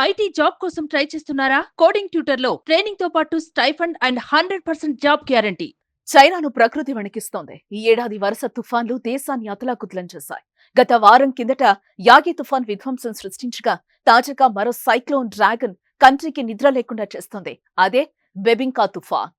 IT job కోసం try చేస్తున్నారా? Coding ట్యూటర్లో ట్రైనింగ్తో పాటు stipend and hundred percent job guarantee. చైనాను ప్రకృతి వణికిస్తోంది. ఈ ఏడాది వరుస తుఫాన్లు దేశాన్ని అతలాకుతలం చేశాయి. గత వారం కిందట యాగి తుఫాన్ విధ్వంసం సృష్టించగా తాజాగా మరో సైక్లోన్ డ్రాగన్ కంట్రీకి నిద్ర లేకుండా చేస్తోంది. అదే బెబింకా తుఫాన్.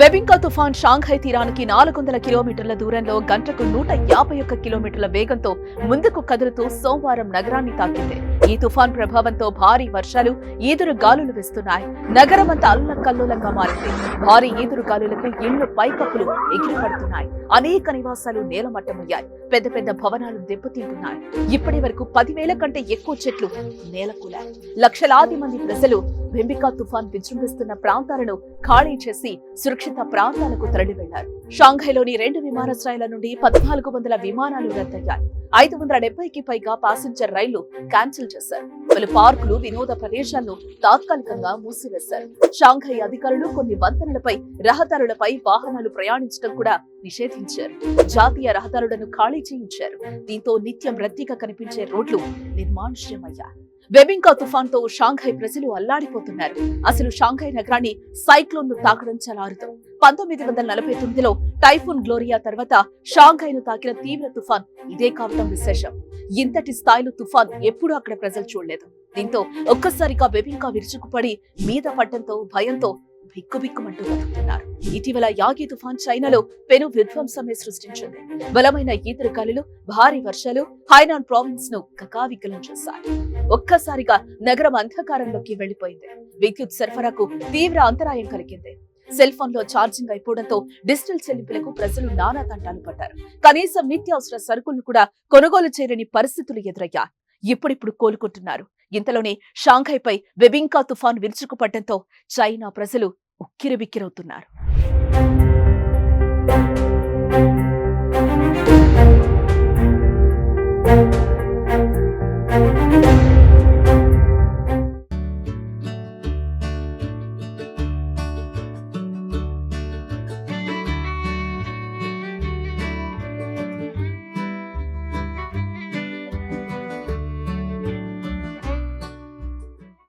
వెబింకా తుఫాన్ షాంఘై తీరానికి నాలుగు వందల కిలోమీటర్ల దూరంలో గంటకు నూట యాభై ఒక్క కిలోమీటర్ల వేగంతో ముందుకు కదులుతూ సోమవారం నగరాన్ని తాకింది. ఈ తుఫాన్ ప్రభావంతో భారీ వర్షాలు ఈదురు గాలులు వేస్తున్నాయి. నగరమంతా అల్లకల్లోలంగా మారింది. భారీ ఈదురు గాలులకు ఇళ్ళు పైకప్పులు ఎగిరిపడుతున్నాయి. అనేక నివాసాలు నేలమట్టమయ్యాయి. పెద్ద పెద్ద భవనాలు దెబ్బతింటున్నాయి. ఇప్పటి వరకు పదివేల కంటే ఎక్కువ చెట్లు నేలకూలాయి. లక్షలాది మంది ప్రజలు బెంబికా తుఫాన్ విజృంభిస్తున్న ప్రాంతాలను ఖాళీ చేసి సురక్షిత ప్రాంతాలకు తరలి వెళ్ళారు షాంఘైలోని రెండు విమానాశ్రయాల నుండి పద్నాలుగు వందల విమానాలు రద్దయ్యాయి. ఐదు వందల డెబ్బైకి పైగా ప్యాసింజర్ రైళ్ళు క్యాన్సిల్ చేశారు. పలు పార్కులు వినోద ప్రదేశాలను తాత్కాలికంగా మూసివేశారు. షాంఘై అధికారులు కొన్ని వంతెనలపై రహదారులపై వాహనాలు ప్రయాణించడం కూడా నిషేధించారు. జాతీయ రహదారులను ఖాళీ చేయించారు. దీంతో నిత్యం రద్దీగా కనిపించే రోడ్లు నిర్మానుష్యమయ్యాయి. వెబింకా తుఫాన్తో షాంఘై ప్రజలు అల్లాడిపోతున్నారు. అసలు షాంఘై నగరాన్ని సైక్లోన్ను తాకడం చాలా అరుదు. పంతొమ్మిది వందల నలభై తొమ్మిదిలో టైఫూన్ గ్లోరియా తర్వాత షాంఘై ను తాకిన తీవ్ర తుఫాన్ ఇదే కావటం విశేషం. ఇంతటి స్థాయిలో తుఫాన్ ఎప్పుడూ అక్కడ ప్రజలు చూడలేదు. దీంతో ఒక్కసారిగా బెబింకా విరుచుకుపడి మీద పడ్డంతో భయంతో బిక్కుబిక్కుమంటూ బతుకుతున్నారు ఇటీవల యాగి తుఫాన్ చైనాలో పెను విధ్వంసమే సృష్టించింది. బలమైన ఈదురుగాలులు భారీ వర్షాలు హైనాన్ ప్రావిన్స్ను కకావికలం చేశాయి. ఒక్కసారిగా నగరం అంధకారంలోకి వెళ్ళిపోయింది విద్యుత్ సరఫరాకు తీవ్ర అంతరాయం కలిగింది. సెల్ ఫోన్లో ఛార్జింగ్ అయిపోవడంతో డిజిటల్ చెల్లింపులకు ప్రజలు నానా తంటాలు పడ్డారు. కనీసం నిత్యావసర సరుకులను కూడా కొనుగోలు చేయలేని పరిస్థితులు ఎదురయ్యాయి. ఇప్పుడిప్పుడు కోలుకుంటున్నారు. ఇంతలోనే షాంఘైపై వెబింకా తుఫాన్ విరుచుకుపడటంతో చైనా ప్రజలు ఉక్కిరిబిక్కిరవుతున్నారు.